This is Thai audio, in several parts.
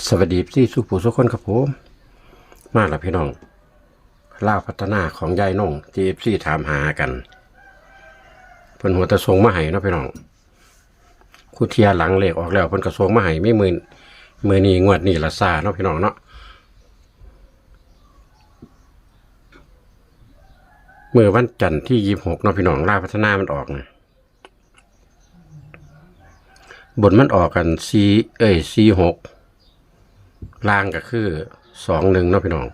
สวัสดีที่สุภูสุคนครับผมมาแล้วพี่น้องล่าพัฒนาของยายนงที่พี่ถามหากันเพิ่นหัวตะทรงมาให้นะพี่น้องครูเทียหลังเหลขออกแล้วเพิ่นกระทรงมาให้ไม่มือมือนี้งวดนี้ละซาเนาะพี่น้องเนาะมือวันจันทร์ที่ยี่หกเนาะพี่น้องล่าพัฒนามันออกนะบนมันออกกันซีเอ้ยซีหก ล่างก็คือสองหนึ่งเนาะพี่น้อง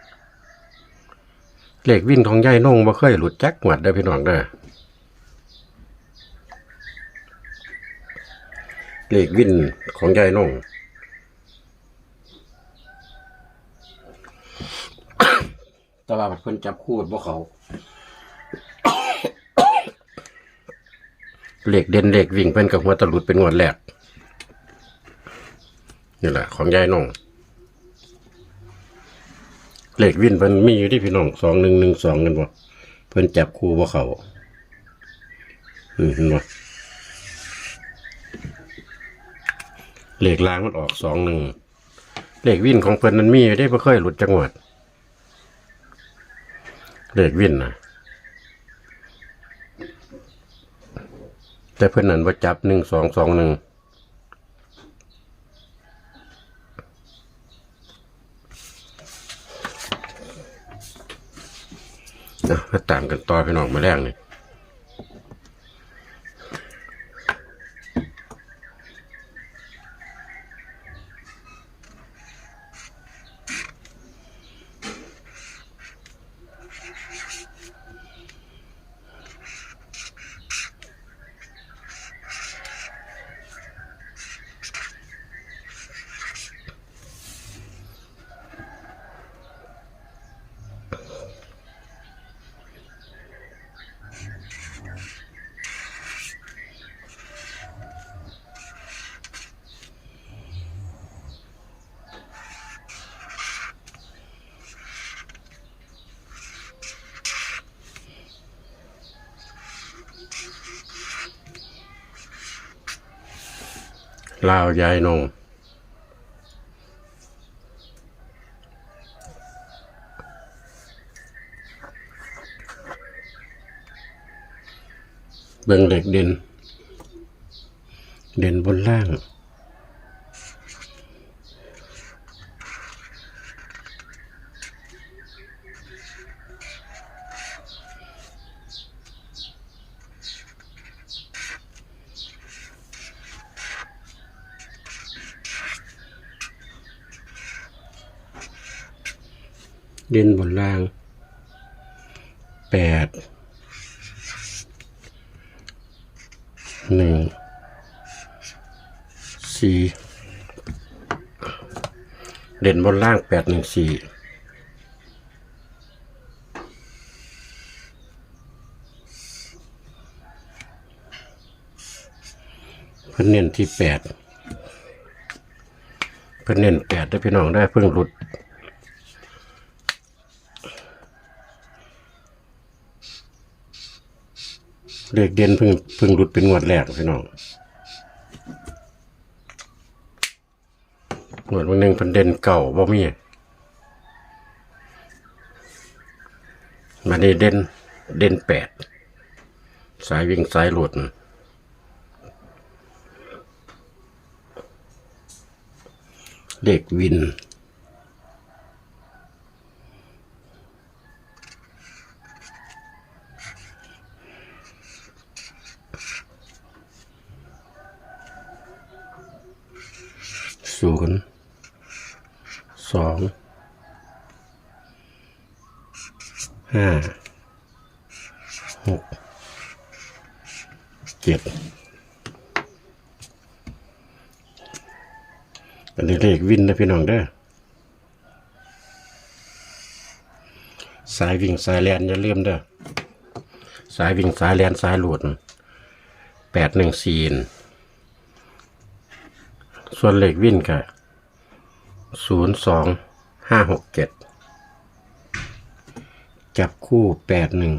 เลขวิ่นของยายนงบ่เคยหลุดแจักหวัดเด้อพี่น้องเด้อเลขวิ่นของยายนงแต่ว่าเพิ่นจับคู่บ่เขาเลขเด่นเลขวิ่งเพิ่นกับหัวตะหลุดเป็นงวดแรกนี่แหละของยายนง เลขวินเพิ่นมีอยู่ที่พี่น้องสองหนึ่งหนึ่งสองกันบ่เพิ่นจับคู่บ่เขาอืมเห็นบ่เลขล่างมันออกสองหนึ่งเลขวินของเพิ่นมันมีอยู่ได้บ่เคยหลุดจังหวัดเลขวินนะแต่เพิ่นนั้นบ่จับหนึ่งสองสองหนึ่ง นะมาตามกันต่อพี่น้องมาแรงนี่ ลาวยายนงเบิ่งเหล็กเด่น เด่นบนล่าง เด่นบนล่างแปดหนึ่งสี่เด่นบนล่างแปดหนึ่งสี่เพิ่นเน้นที่แปดเพิ่นเน้นแปดได้พี่น้องได้เพิ่งหลุด เลขเด่นเพิ่งเพิ่งหลุดเป็นงวดแรกพี่น้องงวดวันหนึ่งเพิ่นเด่นเก่าบ่มีมานี่เด่นเด่นแปดสายวิ่งสายหลุดเด็กวิน ศูนย์สองห้าหกเจ็ดอันนี้เลขวินนะพี่น้องเด้อสายวิ่งสายแลนอย่าลืมเด้อสายวิ่งสายแลนสายหลุดแปดหนึ่งสี่น ส่วนเหล็กวิ่นกับศูนย์สองห้าหกเจ็ดจับคู่แปดหนึ่ง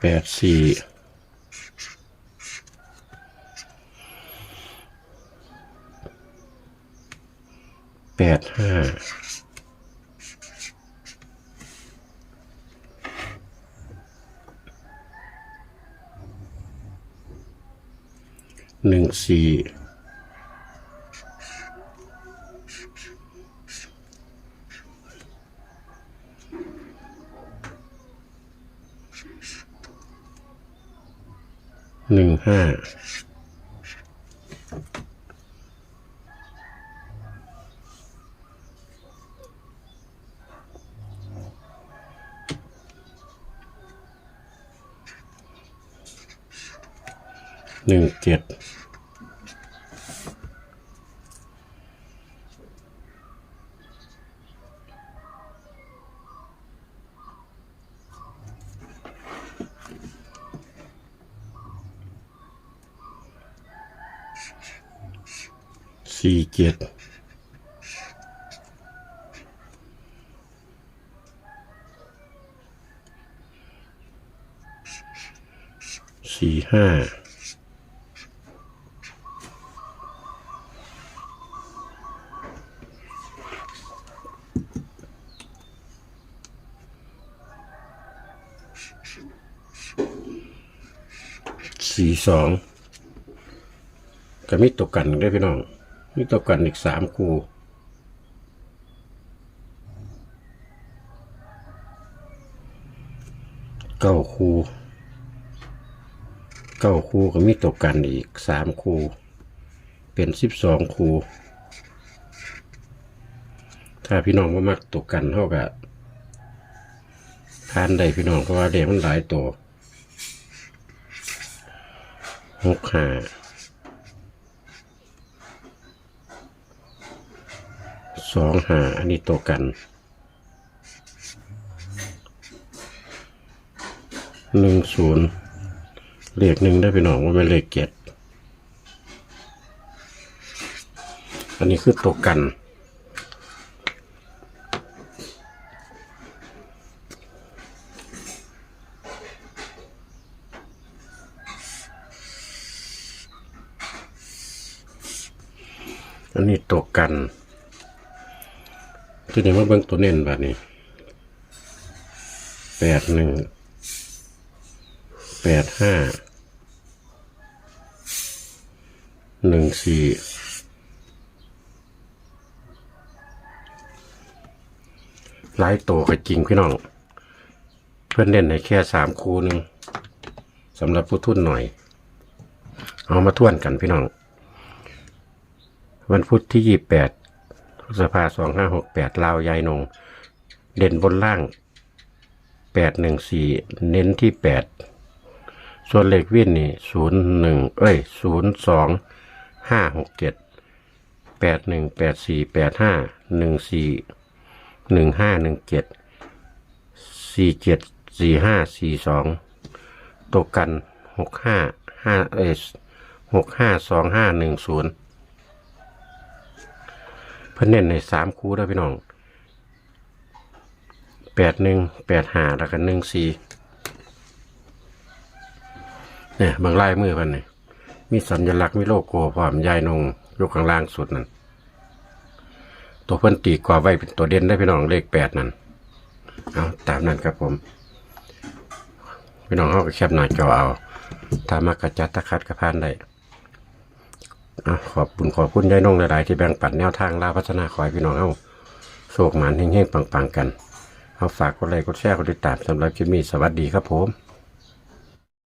แปดสี่แปดห้า หนึ่งสี่หนึ่งห้าหนึ่งเจ็ด สี่เจ็ดสี่ห้าสี่สองก็มีตกกันได้พี่น้อง มีตกกันอีกสามคู่เก้าคู่เก้าคู่ก็มีตกกันอีกสามคู่เป็นสิบสองคู่ถ้าพี่น้องว่ามักตกกันเท่ากับทานได้พี่น้องเพราะว่าเด็กมันหลายตัวหกห้า องหาอันนี้ตัวกัน หนึ่งศูนย์เลขหนึ่งได้ไปหน่องว่าเป็นเลขเจ็ดอันนี้คือตัวกัน อันนี้ตัวกัน ทีนี้มาเบิ่งตัวเน้นแบบนี้แปดหนึ่งแปดห้าหนึ่งสี่หลายตัวก็จริงพี่น้อง เพื่อนเน้นให้แค่สามคูหนึ่งสำหรับผู้ทุนหน่อย เอามาทวนกันพี่น้อง วันพุธที่ยี่แปด พฤษภาสองห้าหกแปดลาวยายนง เด่นบนล่างแปดหนึ่งสี่เน้นที่แปดส่วนเลขวิ่นนี่ศูนย์หนึ่งเอ้ยศูนย์สองห้าหกเจ็ดแปดหนึ่งแปดสี่แปดห้าหนึ่งสี่หนึ่งห้าหนึ่งเจ็ดสี่เจ็ดสี่ห้าสี่สองตกกันหกห้าห้าเอ้หกห้าสองห้าหนึ่งศูนย์ พิ่นเน้นในสามคู่ได้อพี่น้องแปดหนึ่งแปดห้าแล้วก็หนึ่งสี่เนี่ยบางลายมือเพันเนี่ยมีสัญลักษณ์มีโลโก้พร้อมยายนงยกข้างล่างสุดนั่นตัวเพิ่นตีกว่าไว้เป็นตัวเด่นได้พี่น้องเลขแปดนั่นเอาตามนั้นครับผม พี่น้องเอาก็แคบหน้าจอเอาถ้ามากระจัดตะคัดกระพานได้ อะขอบคุณขอบคุณยายนงหลาย ๆ ที่แบ่งปันแนวทางลาพัฒนาคอยพี่น้องเอาโชคหมานเฮงๆปัง ๆ กัน เอาฝากกดไลค์กดแชร์กดติดตามสำหรับคลิปนี้สวัสดีครับผม